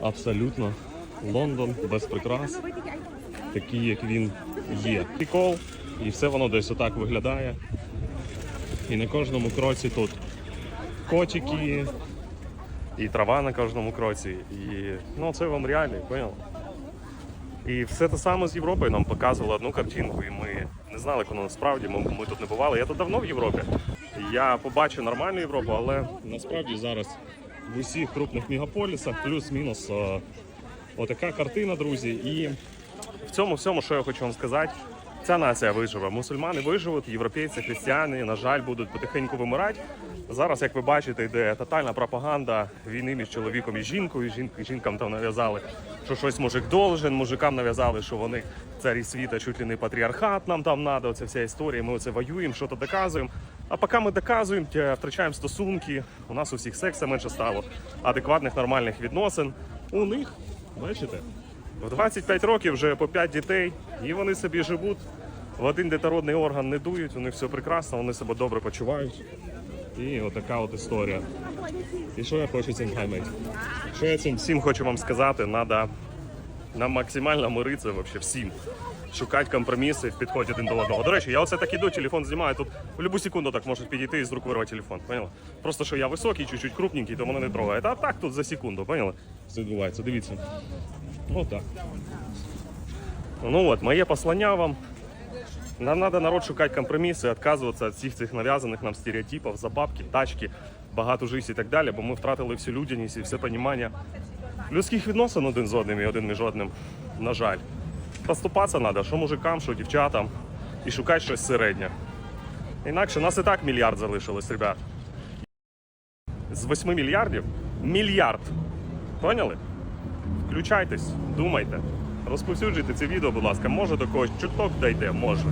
абсолютно Лондон без прикрас, такий, як він є. Прикол, і все воно десь отак виглядає. І на кожному кроці тут котики, і трава на кожному кроці. І ну, це вам реально, поняв? І все те саме з Європою нам показували одну картинку, і ми не знали, воно насправді. Ми, ми тут не бували. Я тут давно в Європі. Я побачив нормальну Європу, але насправді зараз в усіх крупних мегаполісах плюс-мінус е, отака картина, друзі. І в цьому всьому, що я хочу вам сказати, ця нація виживе. Мусульмани виживуть, європейці, християни, на жаль, будуть потихеньку вимирати. Зараз, як ви бачите, йде тотальна пропаганда війни між чоловіком і жінкою. Жін- Жінкам там нав'язали, що щось мужик должен, мужикам нав'язали, що вони царі світа, чуть ли не патріархат нам там надо. Оця вся історія. Ми оце воюємо, що то доказуємо. А поки ми доказуємо, втрачаємо стосунки. У нас у всіх секса менше стало, адекватних нормальних відносин. У них, бачите, в 25 років вже по 5 дітей, і вони собі живуть. В один детородний орган не дують, у них все прекрасно, вони себе добре почувають. І отака от історія. І що я хочу цим гаймати? Що я цим всім хочу вам сказати, треба нам максимально миритися вообще всім. Шукати компроміси в підході один до одного. До речі, я оце так іду, телефон знімаю. Тут в будь-яку секунду так може підійти і з рук вирвати телефон. Поняла? Просто що я високий, чуть-чуть крупненький, то мене не трогає. А так тут за секунду, поняла? Все відбувається. Дивіться. Отак. Ну от, моє послання вам. Нам треба народ шукати компроміси, відказуватися від всіх цих нав'язаних нам стереотипів, забабки, тачки, багато життя і так далі, бо ми втратили всю людяність і все розуміння людських відносин один з одним і один між одним, на жаль. Поступатися треба, що мужикам, що дівчатам, і шукати щось середнє. Інакше нас і так мільярд залишилось, ребят. З 8 мільярдів мільярд. Поняли? Включайтесь, думайте. Розповсюджуйте це відео, будь ласка. Може до когось чуток дайте, може.